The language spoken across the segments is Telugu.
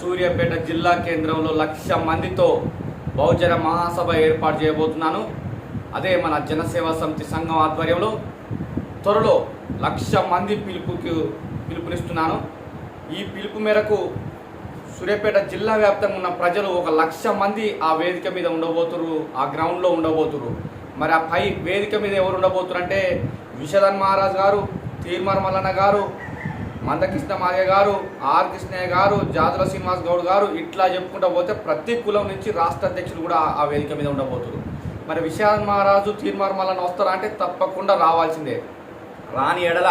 సూర్యాపేట జిల్లా కేంద్రంలో లక్ష మందితో బహుజన మహాసభ ఏర్పాటు చేయబోతున్నాను. అదే మన జనసేవ సమితి సంఘం ఆధ్వర్యంలో త్వరలో లక్ష మంది పిలుపుకి పిలుపునిస్తున్నాను. ఈ పిలుపు మేరకు సూర్యాపేట జిల్లా వ్యాప్తంగా ఉన్న ప్రజలు ఒక లక్ష మంది ఆ వేదిక మీద ఉండబోతురు ఆ గ్రౌండ్లో ఉండబోతురు. మరి ఆ పై వేదిక మీద ఎవరు ఉండబోతురు అంటే విషధన్ మహారాజ్ గారు తీర్మర్ మల్లన్న గారు మందకృష్ణ మాగయ్య గారు ఆర్ కృష్ణయ్య గారు జాతుల శ్రీనివాస్ గౌడ్ గారు ఇట్లా చెప్పుకుంటూ పోతే ప్రతి కులం నుంచి రాష్ట్ర అధ్యక్షులు కూడా ఆ వేదిక మీద ఉండబోతురు. మరి విశాల్ మహారాజు తీర్మార్ వస్తారా అంటే తప్పకుండా రావాల్సిందే. రాని ఎడల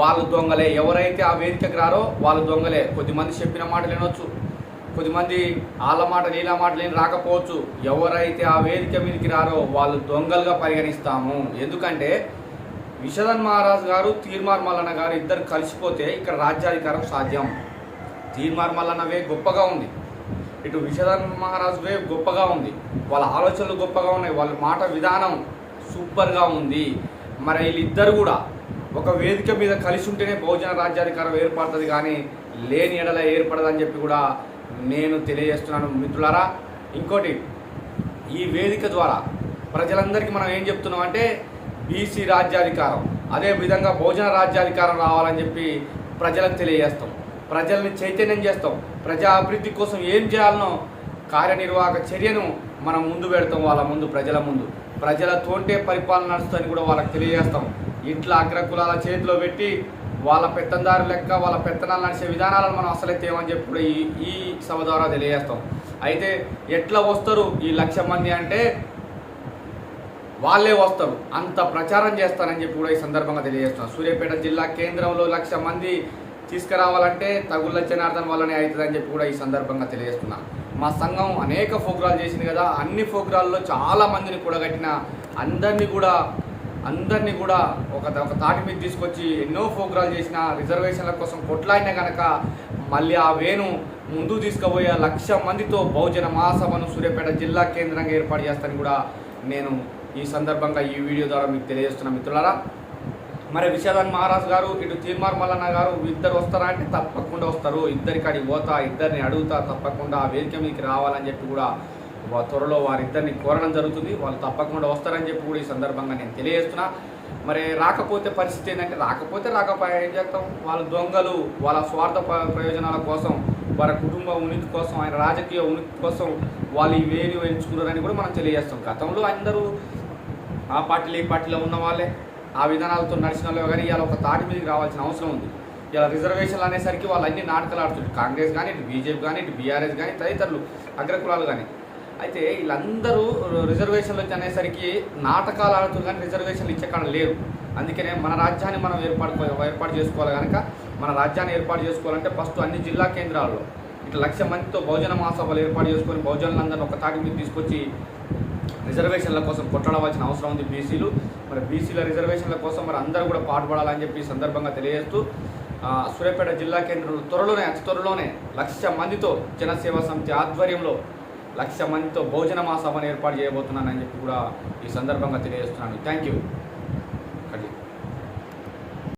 వాళ్ళు దొంగలే. ఎవరైతే ఆ వేదికకు రారో వాళ్ళు దొంగలే. కొద్దిమంది చెప్పిన మాటలు వినొచ్చు. కొద్దిమంది వాళ్ళ మాట నీళ్ళ మాటలు ఏం రాకపోవచ్చు. ఎవరైతే ఆ వేదిక మీదకి రారో వాళ్ళు దొంగలుగా పరిగణిస్తాము. ఎందుకంటే విషధన్ మహారాజ్ గారు తీర్మార్ మల్లన్న గారు ఇద్దరు కలిసిపోతే ఇక్కడ రాజ్యాధికారం సాధ్యం. తీర్మార్ మల్లన్న వే గొప్పగా ఉంది. ఇటు విషధన్ మహారాజ్ వే గొప్పగా ఉంది. వాళ్ళ ఆలోచనలు గొప్పగా ఉన్నాయి. వాళ్ళ మాట విధానం సూపర్గా ఉంది. మరి వీళ్ళిద్దరు కూడా ఒక వేదిక మీద కలిసి ఉంటేనే బహుజన రాజ్యాధికారం ఏర్పడుతుంది కానీ లేని ఎడల ఏర్పడదని చెప్పి కూడా నేను తెలియజేస్తున్నాను మిత్రులారా. ఇంకోటి ఈ వేదిక ద్వారా ప్రజలందరికీ మనం ఏం చెప్తున్నాం అంటే బీసీ రాజ్యాధికారం. అదే విధంగా భోజన రాజ్యాధికారం రావాలని చెప్పి ప్రజలకు తెలియజేస్తాం. ప్రజల్ని చైతన్యం చేస్తాం. ప్రజా అభివృద్ధి కోసం ఏం చేయాలనో కార్యనిర్వాహక చర్యను మనం ముందు పెడతాం వాళ్ళ ముందు ప్రజల ముందు. ప్రజలతోంటే పరిపాలన నడుస్తుందని కూడా వాళ్ళకి తెలియజేస్తాం. ఇట్లా అగ్రకులాల చేతిలో పెట్టి వాళ్ళ పెత్తందారు లెక్క వాళ్ళ పెత్తనాలు నడిచే విధానాలను మనం అసలు తేమని చెప్పి కూడా ఈ ఈ సభ ద్వారా తెలియజేస్తాం. అయితే ఎట్లా వస్తారు ఈ లక్ష మంది అంటే వాళ్ళే వస్తారు. అంత ప్రచారం చేస్తారని చెప్పి కూడా ఈ సందర్భంగా తెలియజేస్తున్నాను సూర్యాపేట జిల్లా కేంద్రంలో లక్ష మంది తీసుకురావాలంటే తగుళ్ళ జనార్దన్ వల్లనే అవుతుందని చెప్పి కూడా ఈ సందర్భంగా తెలియజేస్తున్నాను మా సంఘం అనేక ఫోగ్రాలు చేసింది కదా అన్ని ఫోగ్రాల్లో చాలా మందిని కూడగట్టిన అందరినీ కూడా అందరినీ కూడా ఒక ఒక తాటి మీద తీసుకొచ్చి ఎన్నో ఫోగ్రాలు చేసిన రిజర్వేషన్ల కోసం కొట్లాడిన కనుక మళ్ళీ ఆ వేను ముందు తీసుకుపోయే లక్ష మందితో బహుజన మహాసభను సూర్యాపేట జిల్లా కేంద్రంగా ఏర్పాటు చేస్తానని కూడా నేను ఈ సందర్భంగా ఈ వీడియో ద్వారా మీకు తెలియజేస్తున్నా మిత్రులారా మరి విషాదన్ మహారాజ్ గారు ఇటు తీర్మార్ మల్లన్న గారు ఇద్దరు వస్తారా అంటే తప్పకుండా వస్తారు. ఇద్దరికి అడిగి పోతా ఇద్దరిని అడుగుతా తప్పకుండా వేదిక మీదకి రావాలని చెప్పి కూడా త్వరలో వారిద్దరిని కోరడం జరుగుతుంది. వాళ్ళు తప్పకుండా వస్తారని చెప్పి కూడా ఈ సందర్భంగా నేను తెలియజేస్తున్నా. మరి రాకపోతే పరిస్థితి ఏంటంటే రాకపోతే రాకపోయా ఏం చేస్తాం? వాళ్ళ దొంగలు వాళ్ళ స్వార్థ ప- ప్రయోజనాల కోసం వారి కుటుంబ ఉనికి కోసం ఆయన రాజకీయ ఉనికి కోసం వాళ్ళు ఈ వేలు ఎంచుకున్నారని కూడా మనం తెలియజేస్తాం. గతంలో అందరూ ఆ పార్టీలో ఈ పార్టీలో ఉన్న వాళ్ళే ఆ విధానాలతో నడిచిన వాళ్ళు కానీ ఇవాళ ఒక తాటి మీదకి రావాల్సిన అవసరం ఉంది. ఇలా రిజర్వేషన్లు అనేసరికి వాళ్ళు అన్ని నాటకాలు ఆడుతుంటారు. కాంగ్రెస్ కానీ ఇటు బీజేపీ కానీ ఇటు బీఆర్ఎస్ కానీ తదితరులు అగ్రకులాలు కానీ అయితే వీళ్ళందరూ రిజర్వేషన్లు వచ్చి అనేసరికి నాటకాలు ఆడుతూ కానీ రిజర్వేషన్లు ఇచ్చే కాడ లేరు. అందుకనే మన రాజ్యాన్ని మనం ఏర్పాటు ఏర్పాటు చేసుకోవాలి కనుక మన రాజ్యాన్ని ఏర్పాటు చేసుకోవాలంటే ఫస్ట్ అన్ని జిల్లా కేంద్రాల్లో ఇట్లా లక్ష మందితో బహుజన మహాసభలు ఏర్పాటు చేసుకొని బహుజనులందరినీ ఒక తాటి మీద తీసుకొచ్చి రిజర్వేషన్ల కోసం కొట్టడవలసిన అవసరం ఉంది బీసీలు. మరి బీసీల రిజర్వేషన్ల కోసం మరి అందరూ కూడా పాటుపడాలని చెప్పి సందర్భంగా తెలియజేస్తూ సూర్యాపేట జిల్లా కేంద్రంలో త్వరలోనే అతి త్వరలోనే లక్ష మందితో జనసేవ సమితి ఆధ్వర్యంలో లక్ష మందితో భోజన మహాసభను ఏర్పాటు చేయబోతున్నానని చెప్పి కూడా ఈ సందర్భంగా తెలియజేస్తున్నాను. Thank you